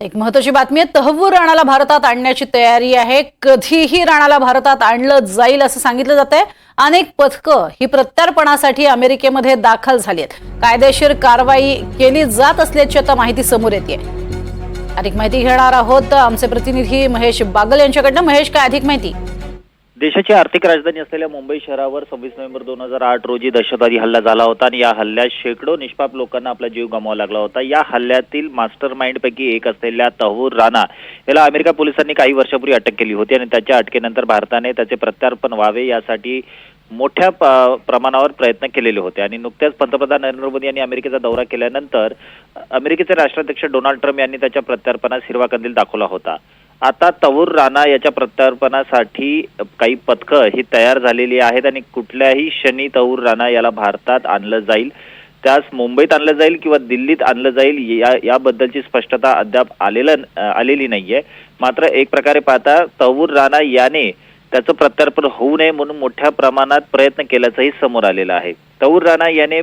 एक महत्वाची बातमी आहे तहव्वूर राणाला भारतात आणण्याची तयारी आहे. कधीही राणाला भारतात आणलं जाईल असं सांगितलं जात आहे अनेक पथकं ही प्रत्यार्पणासाठी अमेरिकेमध्ये दाखल झाली आहेत. कायदेशीर कारवाई केली जात असल्याची आता माहिती समोर येते अधिक माहिती घेणार आहोत आमचे प्रतिनिधी महेश बागल यांच्याकडनं. महेश काय अधिक माहिती? देशाची आर्थिक राजधानी असलेल्या मुंबई शहरावर सव्वीस नोव्हेंबर दोन हजार आठ रोजी दहशतवादी हल्ला झाला होता आणि या हल्ल्यात शेकडो निष्पाप लोकांना आपला जीव गमवावा लागला होता. या हल्ल्यातील मास्टर माइंडपैकी एक असलेल्या तहूर राणा याला अमेरिका पोलिसांनी काही वर्षापूर्वी अटक केली होती आणि त्याच्या अटकेनंतर भारताने त्याचे प्रत्यार्पण व्हावे यासाठी मोठ्या प- प्रमाणावर प्रयत्न केलेले होते. आणि नुकत्याच पंतप्रधान नरेंद्र मोदी यांनी अमेरिकेचा दौरा केल्यानंतर अमेरिकेचे राष्ट्राध्यक्ष डोनाल्ड ट्रम्प यांनी त्याच्या प्रत्यार्पणास हिरवा कंदील दाखवला होता. आता तवूर राणा याच्या प्रत्यार्पणासाठी काही पथकं ही तयार झालेली आहेत आणि कुठल्याही क्षणी तवूर राणा याला भारतात आणलं जाईल. त्यास मुंबईत आणलं जाईल किंवा दिल्लीत आणलं जाईल या याबद्दलची स्पष्टता अद्याप आलेलं आलेली नाहीये. मात्र एक प्रकारे पाहता तवूर राणा याने त्याचं प्रत्यार्पण होऊ नये म्हणून मोठ्या प्रमाणात प्रयत्न केल्याचंही समोर आलेलं आहे. तवूर राणा याने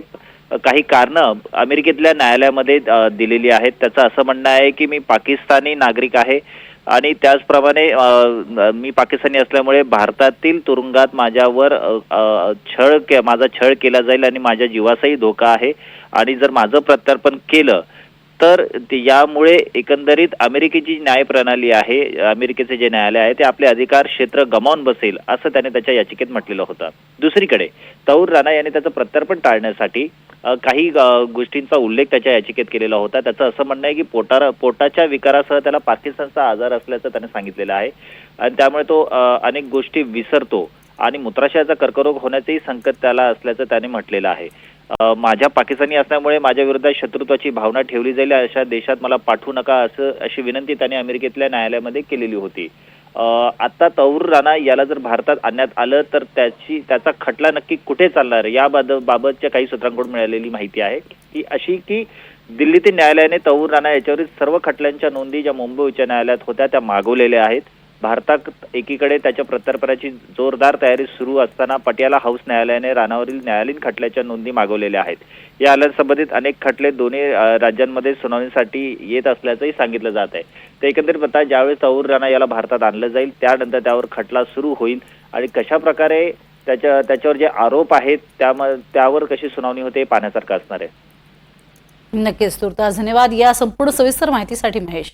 काही कारणं अमेरिकेतल्या न्यायालयामध्ये दिलेली आहेत. त्याचं असं म्हणणं आहे की मी पाकिस्तानी नागरिक आहे. आणि त्याचप्रमाणे मी पाकिस्तानी असल्यामुळे भारतातील तुरुंगात माझ्यावर छळ के माझा छळ केला जाईल आणि माझ्या जीवाचाही धोका आहे. आणि जर माझं प्रत्यार्पण केलं तर ते- यामुळे एकंदरीत अमेरिकेची न्याय प्रणाली आहे अमेरिकेचे जे न्यायालय आहे ते आपले अधिकार क्षेत्र गमावून बसेल असं त्याने त्याच्या याचिकेत म्हटलेलं होतं. दुसरीकडे तौर राणा यांनी त्याचं प्रत्यार्पण टाळण्यासाठी काही गोष्टींचा उल्लेख त्याच्या याचिकेत केलेला होता. त्याचं असं म्हणणं आहे की पोटार पोटाच्या विकारासह त्याला पार्किन्सनचा आजार असल्याचं त्याने सांगितलेलं आहे. आणि त्यामुळे तो अनेक गोष्टी विसरतो आणि मूत्राशयाचा कर्करोग होण्याचेही संकट त्याला असल्याचं त्याने म्हटलेलं आहे. माझ्या पाकिस्तानी असल्यामुळे माझ्या विरुद्ध शत्रुत्वाची भावना ठेवली जाईल अशा देशात मला पाठवू नका असं अशी विनंती त्याने अमेरिकेतल्या न्यायालयामध्ये केलेली होती. आता तौर राणा याला जर भारतात आणण्यात आलं तर त्याची त्याचा खटला नक्की कुठे चालणार या बाबतच्या काही सूत्रांकडून मिळालेली माहिती आहे की अशी की दिल्लीतील न्यायालयाने तौर राणा याच्यावरील सर्व खटल्यांच्या नोंदी ज्या मुंबई उच्च न्यायालयात होत्या त्या मागवलेल्या आहेत. भारतात एकीकडे त्याच्या प्रत्यार्पणाची जोरदार तयारी सुरू असताना पटियाला हाऊस न्यायालयाने राणावरील न्यायालयीन खटल्याच्या नोंदी मागवलेल्या आहेत. या हल्ल्यासंबंधित अनेक खटले दोन्ही राज्यांमध्ये सुनावणीसाठी येत असल्याचंही सांगितलं जात आहे. तर एकंदरीत पाहता ज्यावेळेस तौर राणा याला भारतात आणलं जाईल त्यानंतर त्यावर खटला सुरू होईल आणि कशा प्रकारे त्याच्या त्याच्यावर जे आरोप आहेत त्याम त्यावर कशी सुनावणी होते हे पाहण्यासारखं असणार आहे. नक्कीच तुर्तास धन्यवाद. या संपूर्ण सविस्तर माहितीसाठी महेश.